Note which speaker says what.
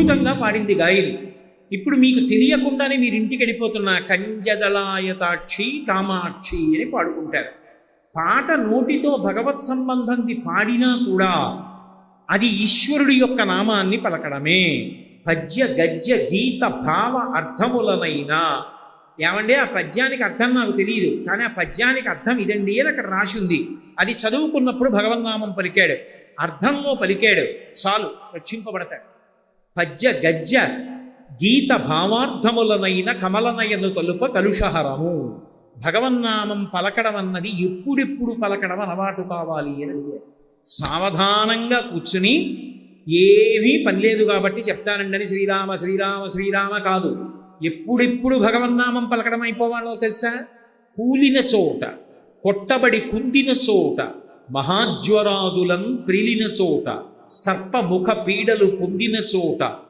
Speaker 1: అద్భుతంగా పాడింది గాయని. ఇప్పుడు మీకు తెలియకుండానే మీరు ఇంటికి వెళ్ళిపోతున్న కంజదలాయతాక్షి కామాక్షి అని పాడుకుంటారు. పాట నోటితో భగవత్ సంబంధంది పాడినా కూడా అది ఈశ్వరుడి యొక్క నామాన్ని పలకడమే. పద్య గద్య గీత భావ అర్థములనైనా. ఏమండి? ఆ పద్యానికి అర్థం నాకు తెలియదు కానీ ఆ పద్యానికి అర్థం ఇదండి అని అక్కడ రాసి ఉంది. అది చదువుకున్నప్పుడు భగవన్నామం పలికాడు. అర్థంలో పలికాడు. చాలు రక్షింపబడతాడు. పద్య గద్య గీత భావార్థములనైన కమలనయను తలుప కలుషహరము. భగవన్నామం పలకడం అన్నది ఎప్పుడెప్పుడు పలకడం అలవాటు కావాలి అని అడిగారు సావధానంగా కూర్చుని ఏమీ పనిలేదు కాబట్టి చెప్తానండని శ్రీరామ శ్రీరామ శ్రీరామ కాదు. ఎప్పుడెప్పుడు భగవన్నామం పలకడం అయిపోవాలో తెలుసా? కూలిన చోట కొట్టబడి కుందిన చోట మహాజ్వరాదులం ప్రిలిన చోట సర్పముఖ పీడలు పొందిన చోట